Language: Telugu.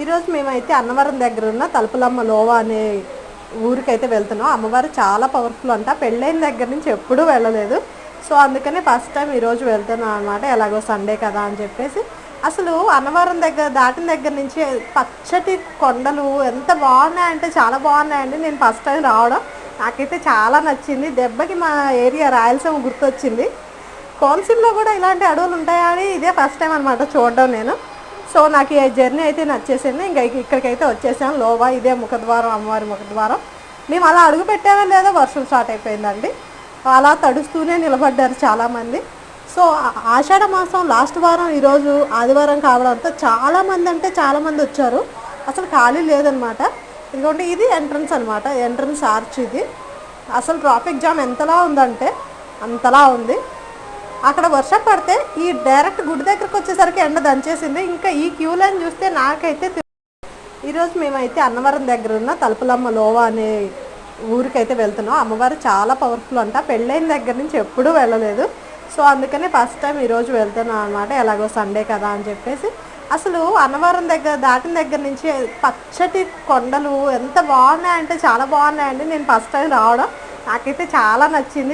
ఈరోజు మేమైతే అన్నవరం దగ్గర ఉన్న తలుపులమ్మ లోవా అనే ఊరికైతే వెళ్తున్నాం. అమ్మవారు చాలా పవర్ఫుల్ అంట. పెళ్ళైన దగ్గర నుంచి ఎప్పుడూ వెళ్ళలేదు. సో అందుకనే ఫస్ట్ టైం ఈరోజు వెళ్తున్నాం అనమాట ఎలాగో సండే కదా అని చెప్పేసి. అసలు అన్నవరం దగ్గర దాటిన దగ్గర నుంచి పచ్చటి కొండలు ఎంత బాగున్నాయంటే చాలా బాగున్నాయండి. నేను ఫస్ట్ టైం రావడం. నాకైతే చాలా నచ్చింది. దెబ్బకి మా ఏరియా రాయలసీమ గుర్తొచ్చింది. కోనసీమలో కూడా ఇలాంటి అడవులు ఉంటాయని ఇదే ఫస్ట్ టైం అనమాట చూడడం నేను. సో నాకు ఈ జర్నీ అయితే నచ్చేసింది. ఇంకా ఇక్కడికైతే వచ్చేసాం. లోవా ఇదే ముఖద్వారం అమ్మవారి ముఖద్వారం. మేము అలా అడుగు పెట్టామో లేదో వర్షం స్టార్ట్ అయిపోయిందండి. అలా తడుస్తూనే నిలబడ్డారు చాలామంది. సో ఆషాఢ మాసం లాస్ట్ వారం ఈరోజు ఆదివారం కావడంతో చాలామంది అంటే చాలామంది వచ్చారు. అసలు ఖాళీ లేదనమాట. ఎందుకంటే ఇది ఎంట్రన్స్ అనమాట. ఎంట్రన్స్ ఆర్చ్ ఇది. అసలు ట్రాఫిక్ జామ్ ఎంతలా ఉందంటే అంతలా ఉంది. అక్కడ వర్షం పడితే ఈ డైరెక్ట్ గుడి దగ్గరకు వచ్చేసరికి ఎండ దంచేసింది. ఇంకా ఈ క్యూ లైన్ చూస్తే నాకైతే ఈరోజు మేమైతే అన్నవరం దగ్గర ఉన్న తలుపులమ్మ లోవా అనే ఊరికైతే వెళ్తున్నాం. అమ్మవారు చాలా పవర్ఫుల్ అంట. పెళ్ళైన దగ్గర నుంచి ఎప్పుడూ వెళ్ళలేదు. సో అందుకనే ఫస్ట్ టైం ఈరోజు వెళ్తున్నాం అనమాట ఎలాగో సండే కదా అని చెప్పేసి. అసలు అన్నవరం దగ్గర దాటిన దగ్గర నుంచి పచ్చటి కొండలు ఎంత బాగున్నాయంటే చాలా బాగున్నాయండి. నేను ఫస్ట్ టైం రావడం. నాకైతే చాలా నచ్చింది.